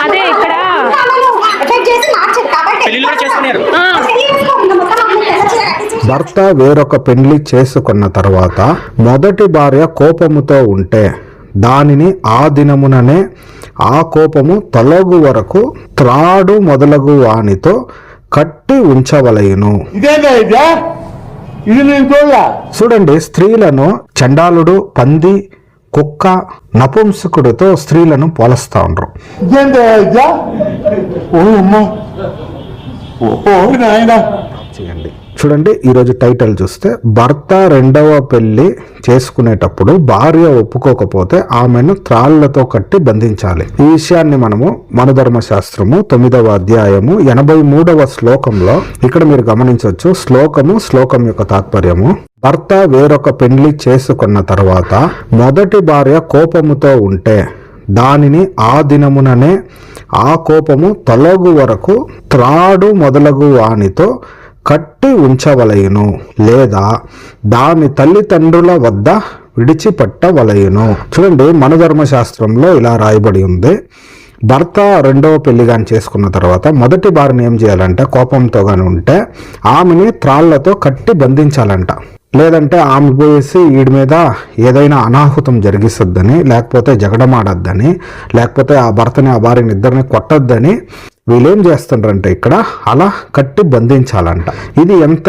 అదే ఇక్కడ. పెళ్ళి భర్త వేరొక పెండ్లి చేసుకున్న తర్వాత మొదటి భార్య కోపముతో ఉంటే దానిని ఆ దినముననే ఆ కోపము తొలగు వరకు త్రాడు మొదలగు వానితో కట్టి ఉంచవలయును చూడండి స్త్రీలను చండాలుడు పంది కుక్క నపుంసకుడితో స్త్రీలను పోలుస్తా ఉండరు. చేయండి. చూడండి ఈరోజు టైటిల్ చూస్తే భర్త రెండవ పెళ్ళి చేసుకునేటప్పుడు భార్య ఒప్పుకోకపోతే ఆమెను త్రాళ్ళతో కట్టి బంధించాలి. ఈ విషయాన్ని మనము మనధర్మ శాస్త్రము తొమ్మిదవ అధ్యాయము ఎనభై మూడవ శ్లోకంలో ఇక్కడ మీరు గమనించవచ్చు. శ్లోకము శ్లోకం యొక్క తాత్పర్యము భర్త వేరొక పెళ్ళి చేసుకున్న తర్వాత మొదటి భార్య కోపముతో ఉంటే దానిని ఆ దినముననే ఆ కోపము తొలగు వరకు త్రాడు మొదలగు వానితో కట్టి ఉంచవలయును లేదా దాని తల్లిదండ్రుల వద్ద విడిచిపెట్టవలయును చూడండి మన ధర్మశాస్త్రంలో ఇలా రాయబడి ఉంది. భర్త రెండవ పెళ్ళి కానీ చేసుకున్న తర్వాత మొదటి భార్యను ఏం చేయాలంటే? కోపంతో కానీ ఉంటే ఆమెని త్రాళ్ళతో కట్టి బంధించాలంట. లేదంటే ఆమె పోయేసి వీడి మీద ఏదైనా అనాహుతం జరిగిస్తుందని లేకపోతే జగడమాడద్దని లేకపోతే ఆ భర్తని ఆ భార్యని ఇద్దరిని కొట్టద్దని వీళ్ళేం చేస్తుండ్రంటే ఇక్కడ? అలా కట్టి బంధించాలంట. ఇది ఎంత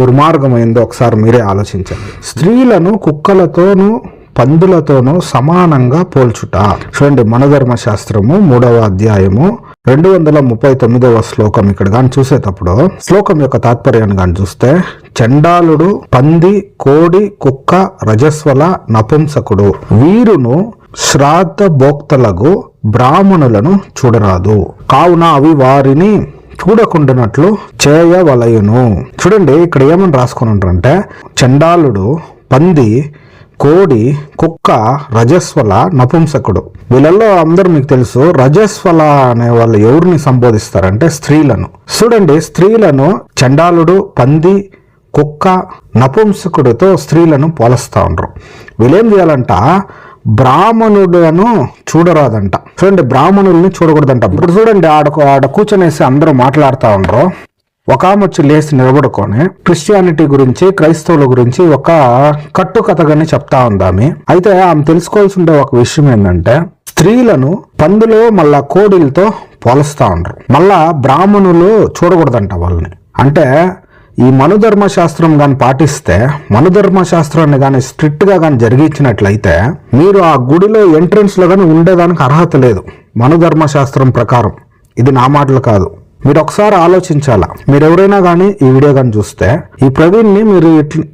దుర్మార్గమైందో ఒకసారి మీరే ఆలోచించండి. స్త్రీలను కుక్కలతోనూ పందులతోనూ సమానంగా పోల్చుట. చూడండి మనధర్మ శాస్త్రము మూడవ అధ్యాయము రెండు వందల ముప్పై తొమ్మిదవ శ్లోకం ఇక్కడ కానీ చూసేటప్పుడు శ్లోకం యొక్క తాత్పర్యాన్ని కానీ చూస్తే చండాలుడు పంది కోడి కుక్క రజస్వల నపుంసకుడు వీరును శ్రాద్ధ భోక్తలకు బ్రాహ్మణులను చూడరాదు. కావున అవి వారిని చూడకుండానట్లు చేయవలయును. చూడండి ఇక్కడ ఏమని రాసుకుని ఉంటారంటే చండాలుడు పంది కోడి కుక్క రజస్వల నపుంసకుడు. వీళ్ళల్లో అందరూ మీకు తెలుసు రజస్వల అనే వాళ్ళు ఎవరిని సంబోధిస్తారంటే స్త్రీలను. చూడండి స్త్రీలను చండాలుడు పంది కుక్క నపుంసకుడితో స్త్రీలను పోలుస్తూ ఉండరు. వీళ్ళేం చేయాలంట? బ్రాహ్మణులను చూడరాదంట. చూడండి బ్రాహ్మణుల్ని చూడకూడదంట. ఇప్పుడు చూడండి ఆడ ఆడ కూర్చొనేసి అందరూ మాట్లాడుతూ ఉండరు. ఒక ఆమె లేచి నిలబడుకొని క్రిస్టియానిటీ గురించి క్రైస్తవుల గురించి ఒక కట్టుకథగానే చెప్తా ఉందామి అయితే ఆమె తెలుసుకోవాల్సి ఉండే ఒక విషయం ఏంటంటే స్త్రీలను పందులు మళ్ళా కోడిలతో పోలుస్తా ఉండరు. మళ్ళా బ్రాహ్మణులు చూడకూడదంట వాళ్ళని. అంటే ఈ మనుధర్మ శాస్త్రం కానీ పాటిస్తే మనుధర్మ శాస్త్రాన్ని కానీ స్ట్రిక్ట్గా కానీ జరిగించినట్లయితే మీరు ఆ గుడిలో ఎంట్రన్స్లో కానీ ఉండేదానికి అర్హత లేదు. మనుధర్మ శాస్త్రం ప్రకారం. ఇది నా మాటలు కాదు. మీరు ఒకసారి ఆలోచించాలా? మీరు ఎవరైనా కానీ ఈ వీడియో కానీ చూస్తే ఈ ప్రవీణ్ని మీరు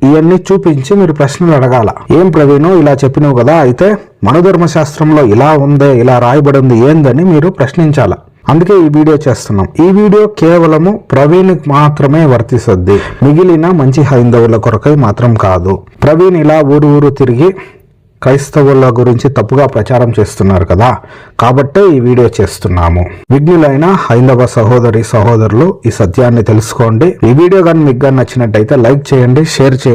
ఇవన్నీ చూపించి మీరు ప్రశ్నలు అడగాల? ఏం ప్రవీణ్ ఇలా చెప్పినావు కదా అయితే మనోధర్మ శాస్త్రంలో ఇలా ఉందే ఇలా రాయబడి ఉంది ఏందని మీరు ప్రశ్నించాల? అందుకే ఈ వీడియో చేస్తున్నాం. ఈ వీడియో కేవలము ప్రవీణ్ మాత్రమే వర్తిస్తుంది. మిగిలిన మంచి హైందవుల కొరకై మాత్రం కాదు. ప్రవీణ్ ఇలా ఊరు ఊరు తిరిగి క్రైస్తవుల గురించి తప్పుగా ప్రచారం చేస్తున్నారు కదా. కాబట్టే ఈ వీడియో చేస్తున్నాము. విఘ్నులైన హైందవ సహోదరి సహోదరులు ఈ సత్యాన్ని తెలుసుకోండి. ఈ వీడియో కానీ మీకు కానీ నచ్చినట్టయితే లైక్ చేయండి షేర్ చేయండి.